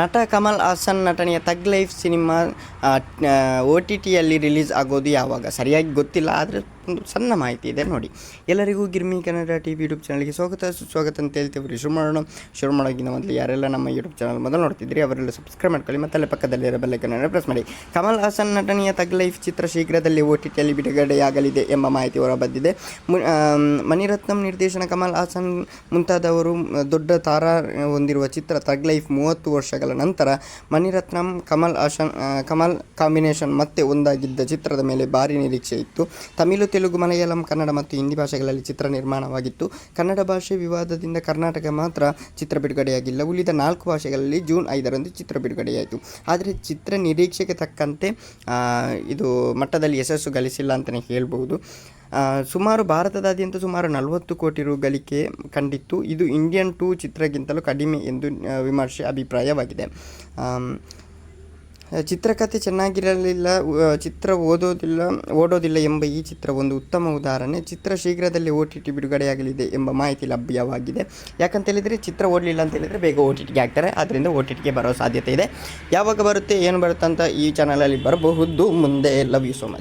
ನಟ ಕಮಲ್ ಹಾಸನ್ ನಟನೆಯ thug life cinema O T ಟಿಯಲ್ಲಿ release ಆಗೋದು ಯಾವಾಗ? ಸರಿಯಾಗಿ ಗೊತ್ತಿಲ್ಲ, ಆದರೆ ಒಂದು ಸಣ್ಣ ಮಾಹಿತಿ ಇದೆ, ನೋಡಿ. ಎಲ್ಲರಿಗೂ Girmi Kannada T V YouTube ಚಾನಲ್ಗೆ ಸ್ವಾಗತ. ಸುಸ್ವಾಗತ ಅಂತ ಹೇಳ್ತೀವಿ ಶುರು ಮಾಡೋಣ. ಶುರು ಮಾಡೋಕ್ಕಿಂತ ಮೊದಲು ಯಾರೆಲ್ಲ ನಮ್ಮ ಯೂಟ್ಯೂಬ್ ಚಾನಲ್ ಮೊದಲು ನೋಡ್ತಿದ್ರಿ ಅವರೆಲ್ಲ ಸಬ್ಸ್ಕ್ರೈಬ್ ಮಾಡ್ಕೊಳ್ಳಿ ಮತ್ತು ಪಕ್ಕದಲ್ಲಿರೋ ಬೆಲ್ಲೈಕನ್ನು ಪ್ರೆಸ್ ಮಾಡಿ. ಕಮಲ್ ಹಾಸನ್ ನಟನೆಯ ತಗ್ ಲೈಫ್ ಚಿತ್ರ ಶೀಘ್ರದಲ್ಲಿ ಓ ಟಿ ಟಿಯಲ್ಲಿ ಬಿಡುಗಡೆಯಾಗಲಿದೆ ಎಂಬ ಮಾಹಿತಿ ಹೊರಬಂದಿದೆ. ಮಣಿರತ್ನಂ ನಿರ್ದೇಶನ ಕಮಲ್ ಹಾಸನ್ ಮುಂತಾದವರು, ದೊಡ್ಡ ತಾರಾ ಹೊಂದಿರುವ ಚಿತ್ರ ತಗ್ ಲೈಫ್ ಮೂವತ್ತು ವರ್ಷಗಳ ನಂತರ ಮಣಿರತ್ನಂ, ಕಮಲ್ ಹಾಸನ್ ಕಮಲ್ ಕಾಂಬಿನೇಷನ್ ಮತ್ತೆ ಒಂದಾಗಿದ್ದ ಚಿತ್ರದ ಮೇಲೆ ಭಾರಿ ನಿರೀಕ್ಷೆ ಇತ್ತು. ತಮಿಳು ತೆಲುಗು, ಮಲಯಾಳಂ, ಕನ್ನಡ ಮತ್ತು ಹಿಂದಿ ಭಾಷೆಗಳಲ್ಲಿ ಚಿತ್ರ ನಿರ್ಮಾಣವಾಗಿತ್ತು. ಕನ್ನಡ ಭಾಷೆ ವಿವಾದದಿಂದ ಕರ್ನಾಟಕ ಮಾತ್ರ ಚಿತ್ರ ಬಿಡುಗಡೆಯಾಗಿಲ್ಲ. ಉಳಿದ ನಾಲ್ಕು ಭಾಷೆಗಳಲ್ಲಿ ಜೂನ್ ಐದರಂದು ಚಿತ್ರ ಬಿಡುಗಡೆಯಾಯಿತು. ಆದರೆ ಚಿತ್ರ ನಿರೀಕ್ಷೆಗೆ ತಕ್ಕಂತೆ ಇದು ಮಟ್ಟದಲ್ಲಿ ಯಶಸ್ಸು ಗಳಿಸಿಲ್ಲ ಅಂತಲೇ ಹೇಳ್ಬೋದು. ಸುಮಾರು ಭಾರತದಾದ್ಯಂತ ಸುಮಾರು ನಲವತ್ತು ಕೋಟಿ ರು ಗಳಿಕೆ ಕಂಡಿತ್ತು. ಇದು ಇಂಡಿಯನ್ ಟೂ ಚಿತ್ರಕ್ಕಿಂತಲೂ ಕಡಿಮೆ ಎಂದು ವಿಮರ್ಶೆ ಅಭಿಪ್ರಾಯವಾಗಿದೆ. ಚಿತ್ರಕಥೆ ಚೆನ್ನಾಗಿರಲಿಲ್ಲ ಚಿತ್ರ ಓದೋದಿಲ್ಲ, ಓಡೋದಿಲ್ಲ ಎಂಬ ಈ ಚಿತ್ರ ಒಂದು ಉತ್ತಮ ಉದಾಹರಣೆ. ಚಿತ್ರ ಶೀಘ್ರದಲ್ಲಿ ಓ ಟಿ ಟಿ ಬಿಡುಗಡೆಯಾಗಲಿದೆ ಎಂಬ ಮಾಹಿತಿ ಲಭ್ಯವಾಗಿದೆ. ಯಾಕಂತ ಹೇಳಿದರೆ ಚಿತ್ರ ಓಡಲಿಲ್ಲ ಅಂತ ಹೇಳಿದರೆ ಬೇಗ ಓ ಟಿ ಟಿಗೆ ಹಾಕ್ತಾರೆ. ಆದ್ದರಿಂದ ಓ ಟಿ ಟಿಗೆ ಬರೋ ಸಾಧ್ಯತೆ ಇದೆ. ಯಾವಾಗ ಬರುತ್ತೆ, ಏನು ಬರುತ್ತೆ ಅಂತ ಈ ಚಾನಲಲ್ಲಿ ಬರಬಹುದು. ಮುಂದೆ ಲವ್ ಯು ಸೋ ಮಚ್